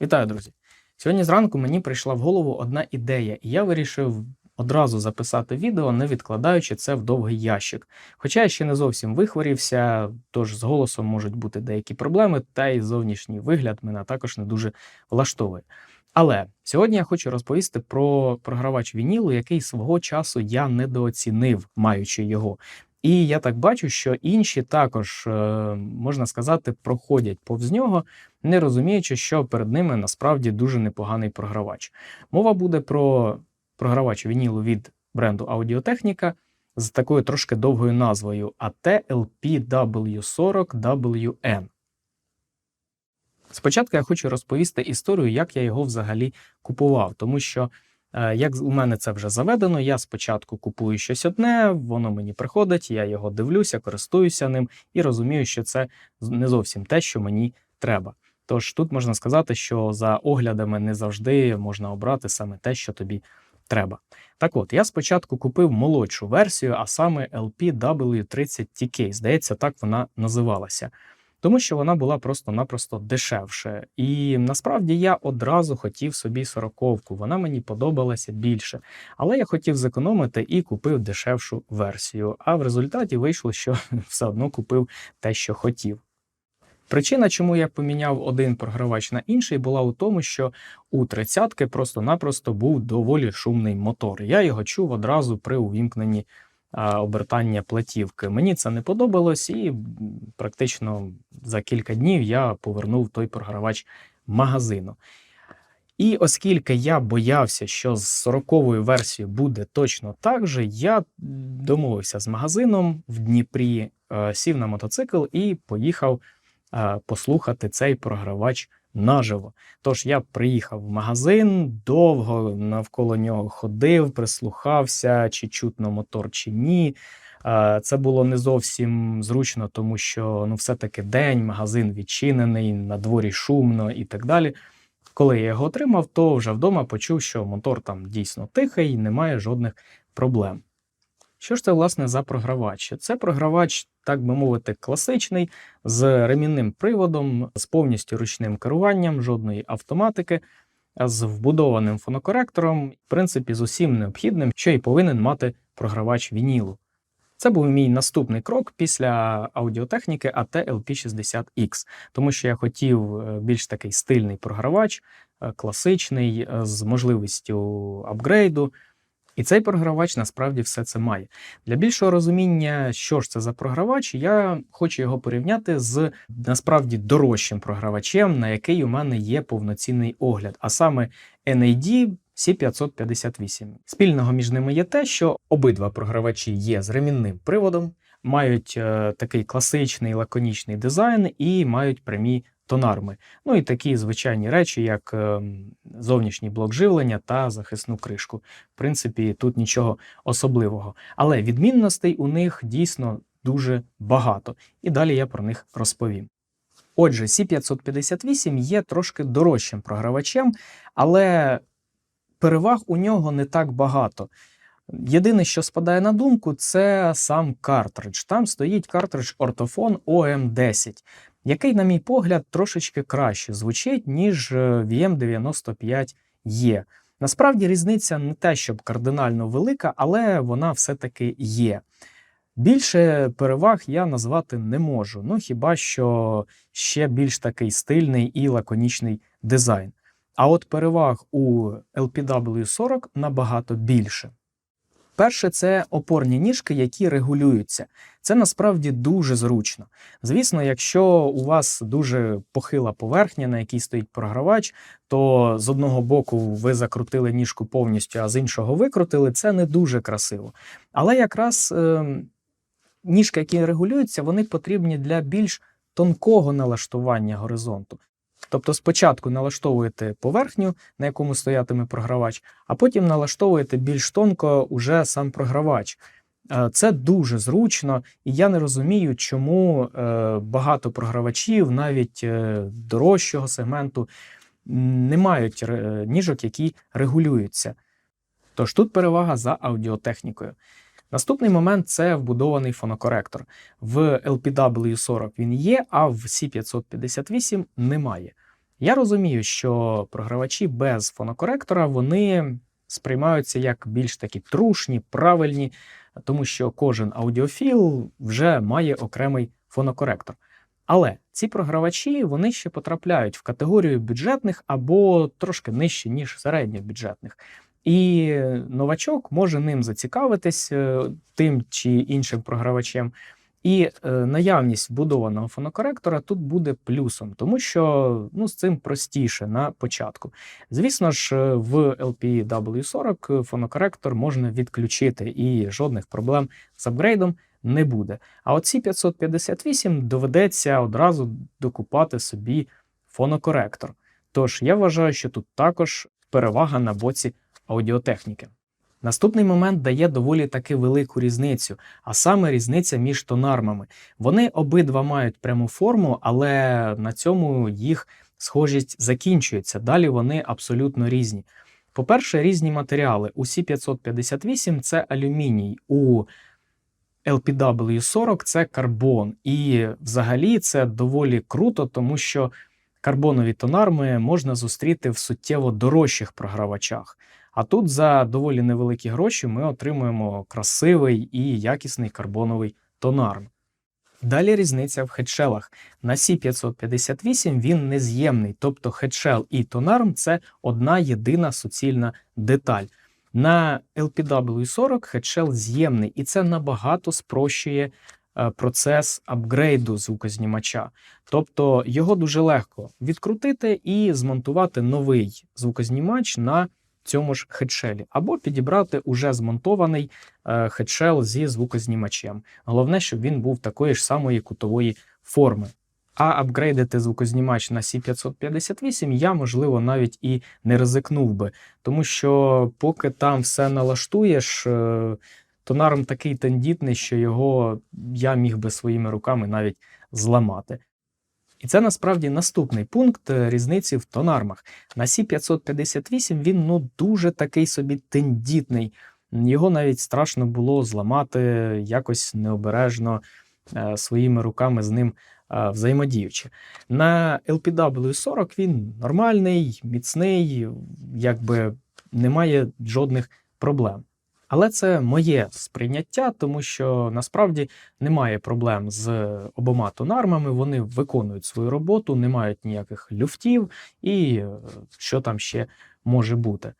Вітаю, друзі! Сьогодні зранку мені прийшла в голову одна ідея, і я вирішив одразу записати відео, не відкладаючи це в довгий ящик. Хоча я ще не зовсім вихворівся, тож з голосом можуть бути деякі проблеми, та й зовнішній вигляд мене також не дуже влаштовує. Але сьогодні я хочу розповісти про програвач вінілу, який свого часу я недооцінив, маючи його. І я так бачу, що інші також, е, можна сказати, проходять повз нього, не розуміючи, що перед ними насправді дуже непоганий програвач. Мова буде про програвач вінілу від бренду Audio-Technica з такою трошки довгою назвою AT-LPW40WN. Спочатку я хочу розповісти історію, як я його взагалі купував, тому що Як у мене це вже заведено, я спочатку купую щось одне, воно мені приходить, я його дивлюся, користуюся ним і розумію, що це не зовсім те, що мені треба. Тож тут можна сказати, що за оглядами не завжди можна обрати саме те, що тобі треба. Так от, я спочатку купив молодшу версію, а саме LPW30TK. Здається, так вона називалася тому що вона була просто-напросто дешевше. І насправді я одразу хотів собі сороковку, вона мені подобалася більше. Але я хотів зекономити і купив дешевшу версію. А в результаті вийшло, що все одно купив те, що хотів. Причина, чому я поміняв один програвач на інший, була у тому, що у тридцятки просто-напросто був доволі шумний мотор. Я його чув одразу при увімкненні обертання платівки. Мені це не подобалось, і практично за кілька днів я повернув той програвач магазину. І оскільки я боявся, що з 40-ю версією буде точно так же, я домовився з магазином в Дніпрі, е, сів на мотоцикл і поїхав е, послухати цей програвач наживо. Тож я приїхав в магазин, довго навколо нього ходив, прислухався, чи чутно мотор, чи ні. Це було не зовсім зручно, тому що ну, все-таки день, магазин відчинений, на дворі шумно і так далі. Коли я його отримав, то вже вдома почув, що мотор там дійсно тихий, немає жодних проблем. Що ж це, власне, за програвач? Це програвач, так би мовити, класичний, з ремінним приводом, з повністю ручним керуванням, жодної автоматики, з вбудованим фонокоректором, в принципі, з усім необхідним, що і повинен мати програвач вінілу. Це був мій наступний крок після аудіотехніки AT LP60X, тому що я хотів е, більш такий стильний програвач, е, класичний, е, з можливістю апгрейду. І цей програвач насправді все це має. Для більшого розуміння, що ж це за програвач, я хочу його порівняти з насправді дорожчим програвачем, на який у мене є повноцінний огляд, а саме NAD C558. Спільного між ними є те, що обидва програвачі є з ремінним приводом, мають е, такий класичний лаконічний дизайн і мають прямі тонарми. Ну і такі звичайні речі, як ем, зовнішній блок живлення та захисну кришку. В принципі, тут нічого особливого. Але відмінностей у них дійсно дуже багато. І далі я про них розповім. Отже, C558 є трошки дорожчим програвачем, але переваг у нього не так багато. Єдине, що спадає на думку, це сам картридж. Там стоїть картридж Ortofon OM10 який, на мій погляд, трошечки краще звучить, ніж е, VM95E. Насправді різниця не те, щоб кардинально велика, але вона все-таки є. Більше переваг я назвати не можу, ну хіба що ще більш такий стильний і лаконічний дизайн. А от переваг у LPW40 набагато більше. Перше, це опорні ніжки, які регулюються. Це насправді дуже зручно. Звісно, якщо у вас дуже похила поверхня, на якій стоїть програвач, то з одного боку ви закрутили ніжку повністю, а з іншого викрутили, це не дуже красиво. Але якраз е, ніжки, які регулюються, вони потрібні для більш тонкого налаштування горизонту. Тобто спочатку налаштовуєте поверхню, на якому стоятиме програвач, а потім налаштовуєте більш тонко уже сам програвач. Е, це дуже зручно, і я не розумію, чому е, багато програвачів, навіть е, дорожчого сегменту, не мають ніжок, які регулюються. Тож тут перевага за аудіотехнікою. Наступний момент це вбудований фонокоректор. В LPW40 він є, а в C558 немає. Я розумію, що програвачі без фонокоректора вони сприймаються як більш такі трушні, правильні, тому що кожен аудіофіл вже має окремий фонокоректор. Але ці програвачі вони ще потрапляють в категорію бюджетних або трошки нижче, ніж середньобюджетних. І новачок може ним зацікавитись е, тим чи іншим програвачем. І е, наявність вбудованого фонокоректора тут буде плюсом, тому що ну, з цим простіше на початку. Звісно ж, е, в LPW40 фонокоректор можна відключити, і жодних проблем з апгрейдом не буде. А оці 558 доведеться одразу докупати собі фонокоректор. Тож я вважаю, що тут також перевага на боці аудіотехніки. Наступний момент дає доволі таки велику різницю, а саме різниця між тонармами. Вони обидва мають пряму форму, але на цьому їх схожість закінчується. Далі вони абсолютно різні. По-перше, різні матеріали. У C558 це алюміній, у LPW40 це карбон. І взагалі це доволі круто, тому що карбонові тонарми можна зустріти в суттєво дорожчих програвачах. А тут за доволі невеликі гроші ми отримуємо красивий і якісний карбоновий тонарм. Далі різниця в хедшелах. На C558 він нез'ємний, тобто хедшел і тонарм це одна єдина суцільна деталь. На LPW40 хедшел з'ємний, і це набагато спрощує е, процес апгрейду звукознімача. Тобто його дуже легко відкрутити і змонтувати новий звукознімач на цьому ж хедшелі, або підібрати уже змонтований е, хедшел зі звукознімачем. Головне, щоб він був такої ж самої кутової форми. А апгрейдити звукознімач на C558 я, можливо, навіть і не ризикнув би, тому що поки там все налаштуєш, е, тонарм такий тендітний, що його я міг би своїми руками навіть зламати. І це насправді наступний пункт е, різниці в тонармах. На C558 він ну дуже такий собі тендітний. Його навіть страшно було зламати якось необережно е, своїми руками з ним е, взаємодіючи. На LPW40 він нормальний, міцний, якби немає жодних проблем. Але це моє сприйняття, тому що насправді немає проблем з обома тонармами. Вони виконують свою роботу, не мають ніяких люфтів і е, що там ще може бути.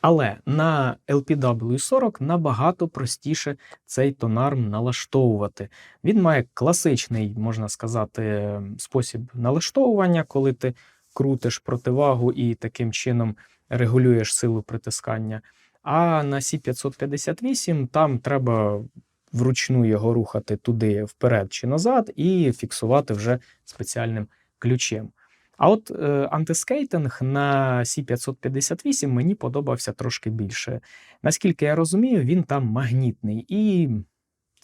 Але на LPW40 набагато простіше цей тонарм налаштовувати. Він має класичний, можна сказати, спосіб налаштовування, коли ти крутиш противагу і таким чином регулюєш силу притискання. А на Сі-558 там треба вручну його рухати туди вперед чи назад, і фіксувати вже спеціальним ключем. А от е, антискейтинг на Сі-558 мені подобався трошки більше. Наскільки я розумію, він там магнітний. І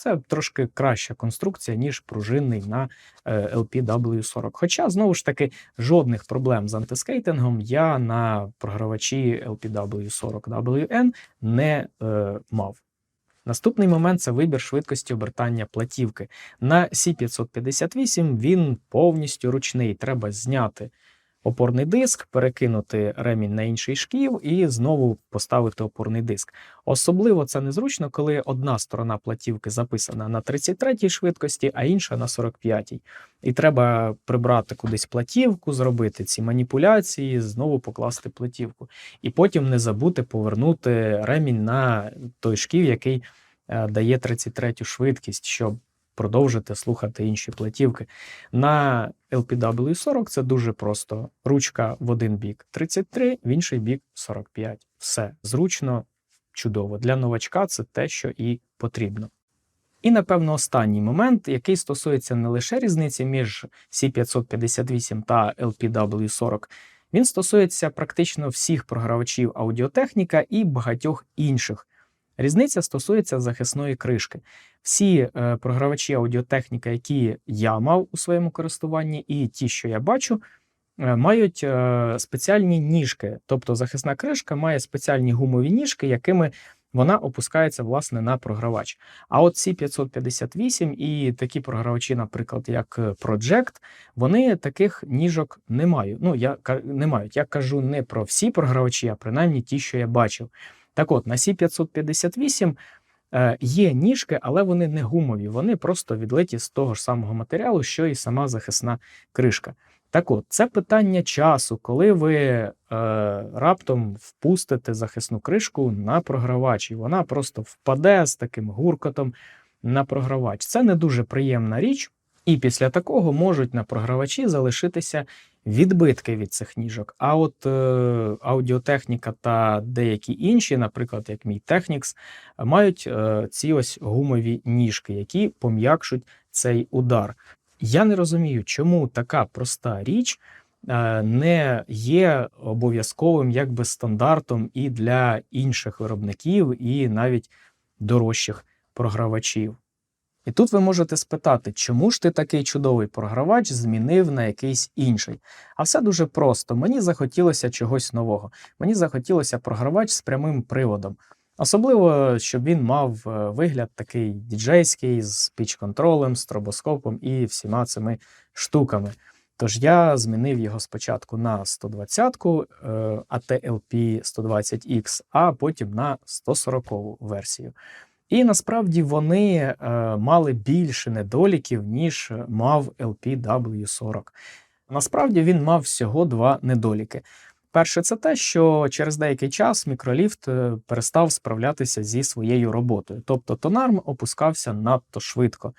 це трошки краща конструкція, ніж пружинний на е, LPW40. Хоча, знову ж таки, жодних проблем з антискейтингом я на програвачі LPW40WN не е, мав. Наступний момент це вибір швидкості обертання платівки. На C558 він повністю ручний. Треба зняти опорний диск, перекинути ремінь на інший шків і знову поставити опорний диск. Особливо це незручно, коли одна сторона платівки записана на 33-й швидкості, а інша на 45-й. І треба прибрати кудись платівку, зробити ці маніпуляції, знову покласти платівку. І потім не забути повернути ремінь на той шків, який е, дає 33-ю швидкість, щоб продовжити слухати інші платівки. На LPW40 це дуже просто. Ручка в один бік 33, в інший бік 45. Все зручно, чудово. Для новачка це те, що і потрібно. І, напевно, останній момент, який стосується не лише різниці між C558 та LPW40, він стосується практично всіх програвачів аудіотехніка і багатьох інших. Різниця стосується захисної кришки. Всі е, програвачі аудіотехніка, які я мав у своєму користуванні, і ті, що я бачу, е, мають е, спеціальні ніжки. Тобто захисна кришка має спеціальні гумові ніжки, якими вона опускається власне на програвач. А от ці 558 і такі програвачі, наприклад, як Project, вони таких ніжок не мають. Ну, я не мають. Я кажу не про всі програвачі, а принаймні ті, що я бачив. Так от, на C558 е, є ніжки, але вони не гумові, вони просто відлиті з того ж самого матеріалу, що і сама захисна кришка. Так от, це питання часу, коли ви е, раптом впустите захисну кришку на програвач, і вона просто впаде з таким гуркотом на програвач. Це не дуже приємна річ, і після такого можуть на програвачі залишитися відбитки від цих ніжок. А от е, аудіотехніка та деякі інші, наприклад, як мій Technics, мають е, ці ось гумові ніжки, які пом'якшуть цей удар. Я не розумію, чому така проста річ е, не є обов'язковим якби стандартом і для інших виробників, і навіть дорожчих програвачів. І тут ви можете спитати, чому ж ти такий чудовий програвач змінив на якийсь інший? А все дуже просто. Мені захотілося чогось нового. Мені захотілося програвач з прямим приводом. Особливо, щоб він мав е, вигляд такий діджейський з піч-контролем, стробоскопом і всіма цими штуками. Тож я змінив його спочатку на 120-ку е, ATLP 120X, а потім на 140-ку версію. І насправді вони е, мали більше недоліків, ніж мав LPW40. Насправді він мав всього два недоліки. Перше, це те, що через деякий час мікроліфт е, перестав справлятися зі своєю роботою, тобто тонарм опускався надто швидко.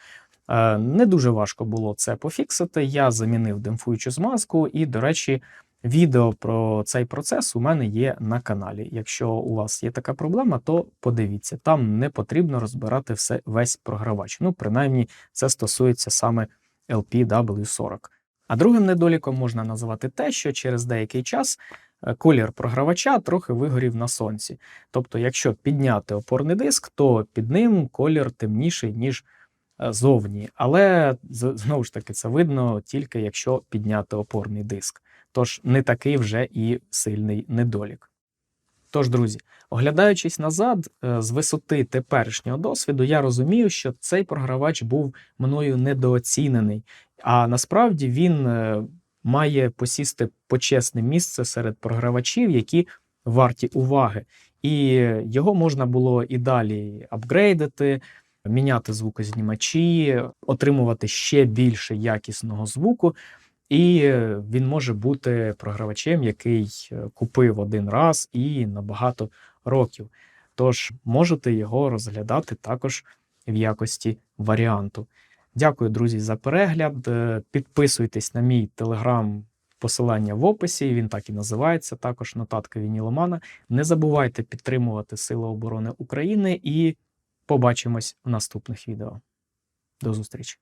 Е, Не дуже важко було це пофіксити. Я замінив демпфуючу змазку, і, до речі, відео про цей процес у мене є на каналі. Якщо у вас є така проблема, то подивіться, там не потрібно розбирати все весь програвач. Ну, принаймні, це стосується саме LPW40. А другим недоліком можна назвати те, що через деякий час е, колір програвача трохи вигорів на сонці. Тобто, якщо підняти опорний диск, то під ним колір темніший, ніж е, зовні. Але знову ж таки це видно тільки якщо підняти опорний диск. Тож не такий вже і сильний недолік. Тож, друзі, оглядаючись назад, е, з висоти теперішнього досвіду, я розумію, що цей програвач був мною недооцінений, а насправді він е, має посісти почесне місце серед програвачів, які варті уваги. І його можна було і далі апгрейдити, міняти звукознімачі, отримувати ще більше якісного звуку. І е, він може бути програвачем, який е, купив один раз і на багато років. Тож можете його розглядати також в якості варіанту. Дякую, друзі, за перегляд. Е, Підписуйтесь на мій телеграм, посилання в описі. Він так і називається. Також нотатка Вініломана. Не забувайте підтримувати Сили оборони України і побачимось в наступних відео. До зустрічі!